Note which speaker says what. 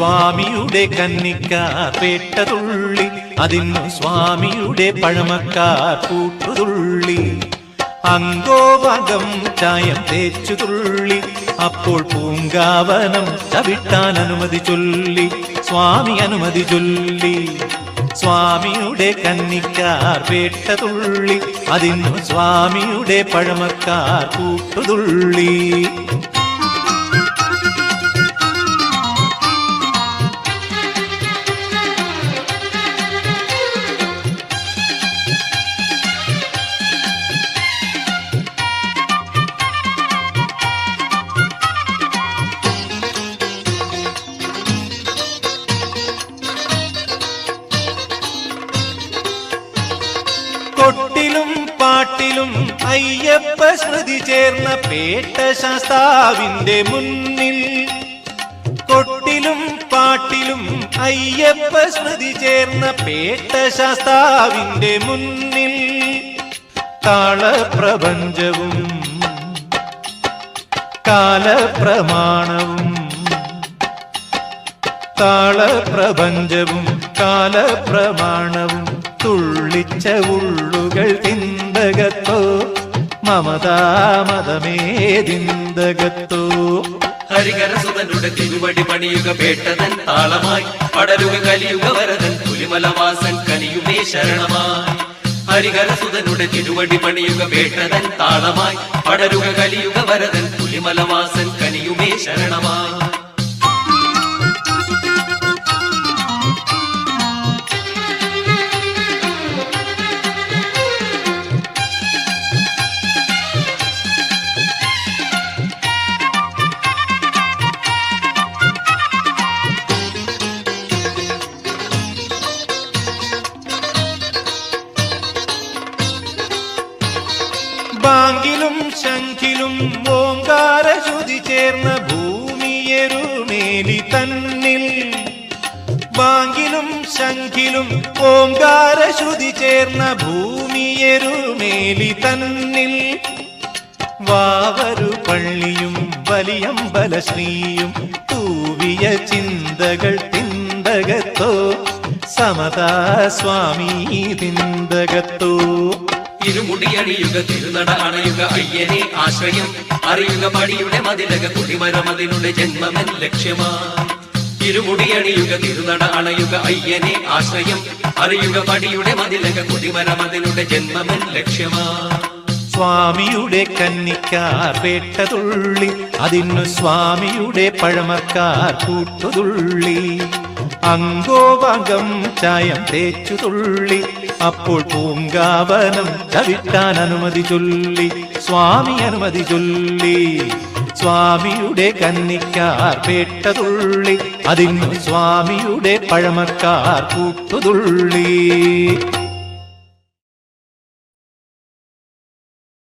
Speaker 1: സ്വാമിയുടെ കന്നിക്കാർ പേട്ടതുള്ളി. അതിന്നു സ്വാമിയുടെ പഴമക്കാർ കൂട്ടുതുള്ളി. അങ്കോപകം ചായം തേച്ചു തുള്ളി അപ്പോൾ പൂങ്കാവനം ചവിട്ടാൻ അനുമതി ചൊല്ലി. സ്വാമി അനുമതി ചൊല്ലി. സ്വാമിയുടെ കന്നിക്കാർ പേട്ടതുള്ളി. അതിന്നു സ്വാമിയുടെ പഴമക്കാർ കൂട്ടുതുള്ളി. കൊട്ടിലും പാട്ടിലും അയ്യപ്പ സ്മൃതി ചേർന്ന പേട്ട ശാസ്താവിന്റെ മുന്നിൽ. കൊട്ടിലും പാട്ടിലും അയ്യപ്പ സ്മൃതി ചേർന്ന പേട്ട ശാസ്താവിന്റെ മുന്നിൽ. താളപ്രപഞ്ചവും കാലപ്രമാണവും താളപ്രപഞ്ചവും കാലപ്രമാണവും തുള്ളിച്ച ഉള്ളുകൾ തിന്തകത്തോ? മമതാമതമേ തിന്തകത്തോ?
Speaker 2: ഹരികരസുതനുടെ തിരുവടി പണിയുക പേട്ടതൻ താളമായി പടരുക കലിയുക വരതൻ പുലിമലവാസൻ കനിയുമേ ശരണമായി. ഹരികരസുതനുടെ തിരുവടി പണിയുക പേട്ടതൻ താളമായി പടരുക കലിയുക വരതൻ പുലിമലവാസൻ കനിയുമേ ശരണമായി.
Speaker 1: ബാങ്കിലും ശംഖിലും ഓങ്കാര ശുതി ചേർന്ന ഭൂമിയെരുമേലി തന്നിൽ. പാങ്കിലും ശംഖിലും ഓങ്കാര ശുതി ചേർന്ന ഭൂമിയെരുമേലി തന്നിൽ. വാവരു പള്ളിയും വലിയമ്പല ശ്രീയും തൂവിയ ചിന്തകൾ തിന്തകത്തോ സമതാ സ്വാമി തിന്തകത്തോ.
Speaker 2: ഇരുമുടിയണിയുക തിരുനട അണയുക അയ്യനെ ആശ്രയം. അറിയുക പടിയുടെ മതിലക കുടിമരമതിനുടെ ജന്മമൻ ലക്ഷ്യമാ. ഇരുമുടിയണിയുക തിരുനട അണയുക അയ്യനെ ആശ്രയം. അറിയുക പടിയുടെ മതിലക കുടിമരമതിനുടെ ജന്മമൻ ലക്ഷ്യമാ.
Speaker 1: സ്വാമിയുടെ കന്നിക്കാർ വേട്ടതുള്ളി അതിന്നു സ്വാമിയുടെ പഴമക്കാർ കൂട്ടുതുള്ളി അങ്കോപകം ചായം തേച്ചു തുള്ളി അപ്പോൾ പൂങ്കാവനം ചവിട്ടാൻ അനുമതി ചൊല്ലി സ്വാമി അനുമതി ചൊല്ലി. സ്വാമിയുടെ കന്നിക്കാർ പേട്ടതുള്ളി അതിന്നു സ്വാമിയുടെ പഴമക്കാർ കൂട്ടുതുള്ളി